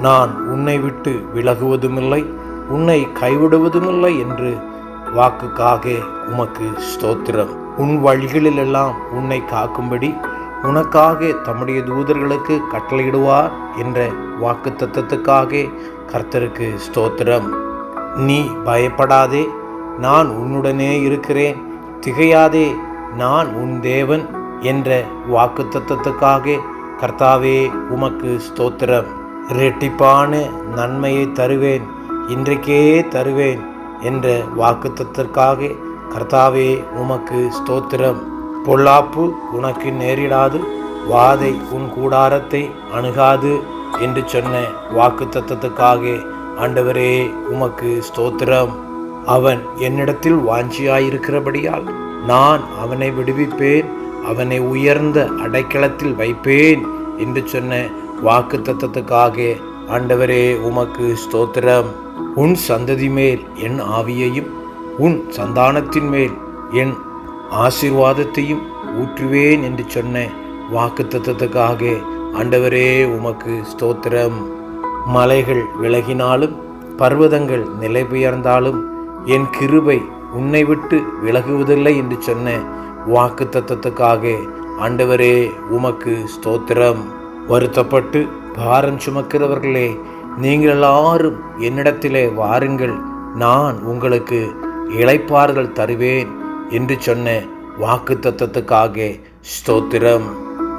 நான் உன்னை விட்டு விலகுவதுமில்லை உன்னை கைவிடுவதுமில்லை என்று வாக்குக்காக உமக்கு ஸ்தோத்திரம். உன் வழிகளிலெல்லாம் உன்னை காக்கும்படி உனக்காக தம்முடைய தூதர்களுக்கு கட்டளையிடுவார் என்ற வாக்கு தத்துவத்துக்காக கர்த்தருக்கு ஸ்தோத்திரம். நீ பயப்படாதே நான் உன்னுடனே இருக்கிறேன். திகையாதே நான் உன் தேவன் என்ற வாக்கு தத்துவத்துக்காக கர்த்தாவே உமக்கு ஸ்தோத்திரம். இரட்டிப்பான நன்மையை தருவேன் இன்றைக்கே தருவேன் என்ற வாக்குத்தத்திற்காக கர்த்தாவே உமக்கு ஸ்தோத்திரம். பொல்லாப்பு உனக்கு நேரிடாது வாதை உன் கூடாரத்தை அணுகாது என்று சொன்ன வாக்குத்தத்தத்துக்காக ஆண்டவரே உமக்கு ஸ்தோத்திரம். அவன் என்னிடத்தில் வாஞ்சியாயிருக்கிறபடியால் நான் அவனை விடுவிப்பேன் அவனை உயர்ந்த அடைக்கலத்தில் வைப்பேன் என்று சொன்ன வாக்கு தத்தத்துக்காக ஆண்டவரே உமக்கு ஸ்தோத்திரம். உன் சந்ததி மேல் என் ஆவியையும் உன் சந்தானத்தின் மேல் என் ஆசீர்வாதத்தையும் ஊற்றுவேன் என்று சொன்ன வாக்கு தத்தத்துக்காக ஆண்டவரே உமக்கு ஸ்தோத்திரம். மலைகள் விலகினாலும் பர்வதங்கள் நிலை பெயர்ந்தாலும் என் கிருபை உன்னை விட்டு விலகுவதில்லை என்று சொன்ன வாக்கு தத்தத்துக்காக ஆண்டவரே உமக்கு ஸ்தோத்திரம். வருத்தப்பட்டு பாரம் சுமக்கிறவர்களே நீங்கள் எல்லாரும் என்னிடத்திலே வாருங்கள். நான் உங்களுக்கு இழைப்பார்கள் தருவேன் என்று சொன்ன வாக்கு தத்தத்துக்காக ஸ்தோத்திரம்.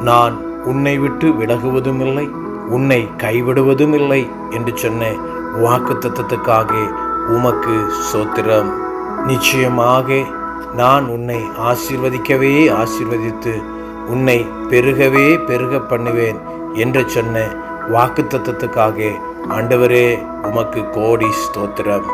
நான் உன்னை விட்டு விலகுவதுமில்லை உன்னை கைவிடுவதும் இல்லை என்று சொன்ன வாக்கு தத்தத்துக்காக உமக்கு ஸ்தோத்திரம். நிச்சயமாக நான் உன்னை ஆசீர்வதிக்கவே ஆசீர்வதித்து உன்னை பெருகவே பெருக பண்ணுவேன் என்று சொன்ன வாக்கு தத்துவத்துக்காக ஆண்டவரே உமக்கு கோடி ஸ்தோத்திரம்.